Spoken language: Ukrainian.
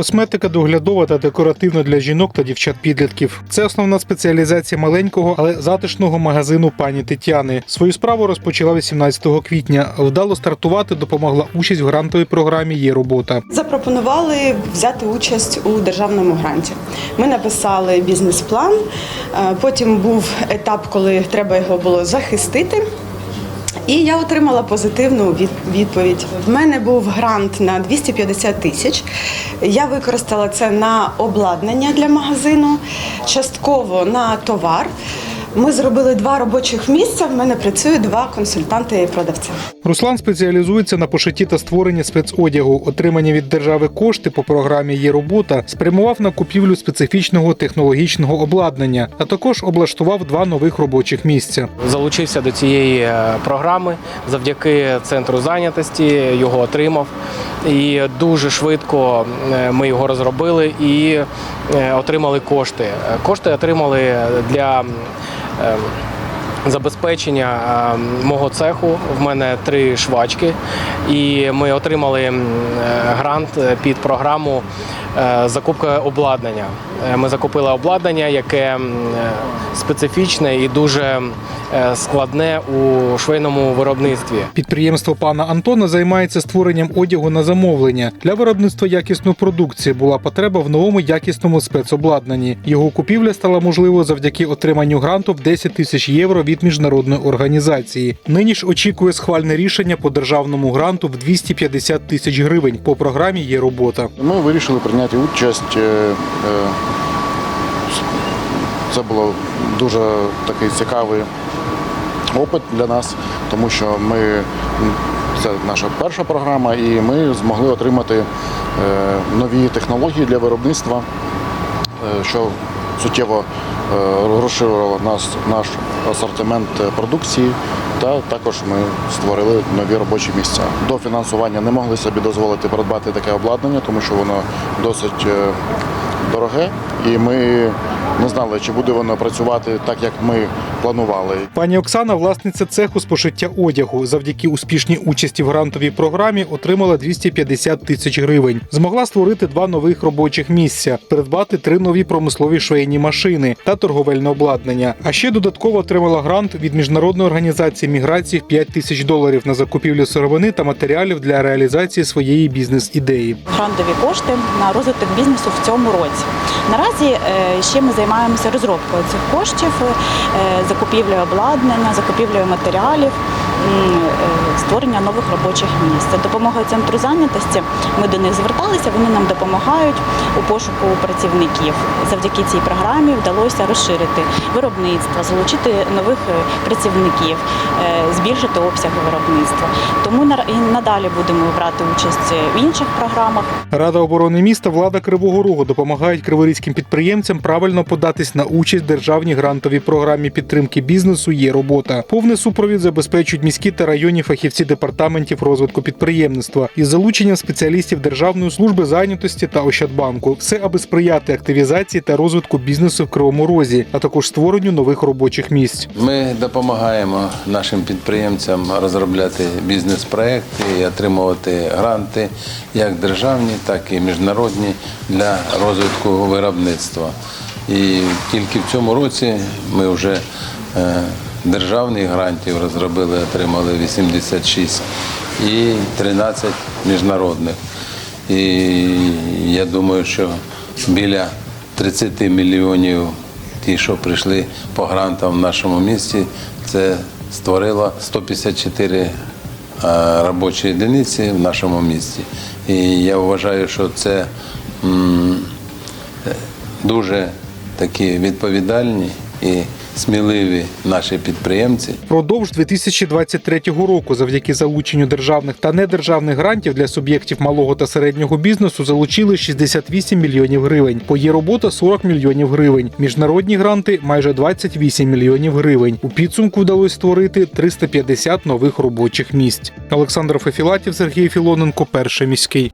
Косметика доглядова та декоративна для жінок та дівчат-підлітків. Це основна спеціалізація маленького, але затишного магазину пані Тетяни. Свою справу розпочала 18 квітня. Вдало стартувати допомогла участь в грантовій програмі Є робота. Запропонували взяти участь у державному гранті. Ми написали бізнес-план. е, Потім був етап, коли треба його було захистити. І я отримала позитивну від- відповідь. В мене був грант на 250 тисяч. Я використала це на обладнання для магазину, частково на товар. Ми зробили два робочих місця. В мене працює два консультанти і продавця. Руслан спеціалізується на пошитті та створенні спецодягу. Отримані від держави кошти по програмі Є робота спрямував на купівлю специфічного технологічного обладнання, а також облаштував два нових робочих місця. Залучився до цієї е, програми завдяки центру зайнятості, його отримав. І дуже швидко е, ми його розробили і е, отримали кошти. Кошти отримали для Um, забезпечення е, мого цеху. В мене три швачки, і ми отримали е, грант під програму е, закупка обладнання. Е, Ми закупили обладнання, яке е, специфічне і дуже е, складне у швейному виробництві. Підприємство пана Антона займається створенням одягу на замовлення. Для виробництва якісної продукції була потреба в новому якісному спецобладнанні. Його купівля стала можливою завдяки отриманню гранту в 10 тисяч євро від міжнародної організації. Нині ж очікує схвальне рішення по державному гранту в 250 тисяч гривень. По програмі є робота. Ми вирішили прийняти участь. е, е, Це було дуже такий цікавий опит для нас, тому що ми це наша перша програма, і ми змогли отримати е, нові технології для виробництва, що суттєво розширила розширювало нас наш асортимент е, продукції. Та також ми створили нові робочі місця. До фінансування не могли собі дозволити придбати таке обладнання, тому що воно досить е, дороге, і ми не знали, чи буде воно працювати так, як ми планували. Пані Оксана, власниця цеху з пошиття одягу, завдяки успішній участі в грантовій програмі отримала 250 тисяч гривень. Змогла створити два нових робочих місця, придбати три нові промислові швейні машини та торговельне обладнання. А ще додатково отримала грант від міжнародної організації міграції в 5 тисяч доларів на закупівлю сировини та матеріалів для реалізації своєї бізнес-ідеї. грантові кошти на розвиток бізнесу в цьому році. Наразі е, ще ми займаємося розробкою цих коштів, е, закупівлею обладнання, закупівлею матеріалів, створення нових робочих місць. За допомогою центру зайнятості ми до них зверталися, вони нам допомагають у пошуку працівників. Завдяки цій програмі вдалося розширити виробництво, залучити нових е, працівників, е, збільшити обсяги виробництва. Тому і надалі будемо брати участь в інших програмах. Рада оборони міста, влада Кривого Рогу допомагають криворізьким підприємцям правильно податись на участь в державній грантовій програмі підтримки бізнесу. Є робота. Повний супровід забезпечують міські та районні фахівці департаментів розвитку підприємництва із залученням спеціалістів Державної служби зайнятості та Ощадбанку. Все аби сприяти активізації та розвитку бізнесу в Кривому Розі, а також створенню нових робочих місць. Ми допомагаємо нашим підприємцям розробляти бізнес-проекти і отримувати гранти, як державні, так і міжнародні для розвитку виробництва. І тільки в цьому році ми вже е, державних грантів розробили, отримали 86 і 13 міжнародних. І я думаю, що біля 30 мільйонів ті, що прийшли по грантам в нашому місті, це створило 154 е, робочі одиниці в нашому місті. І я вважаю, що це е, дуже такі відповідальні і сміливі наші підприємці. Впродовж 2023 року, завдяки залученню державних та недержавних грантів для суб'єктів малого та середнього бізнесу залучили 68 мільйонів гривень. По є робота 40 мільйонів гривень. Міжнародні гранти майже 28 мільйонів гривень. У підсумку вдалося створити 350 нових робочих місць. Олександр Фефілатів, Сергій Філоненко, перший міський.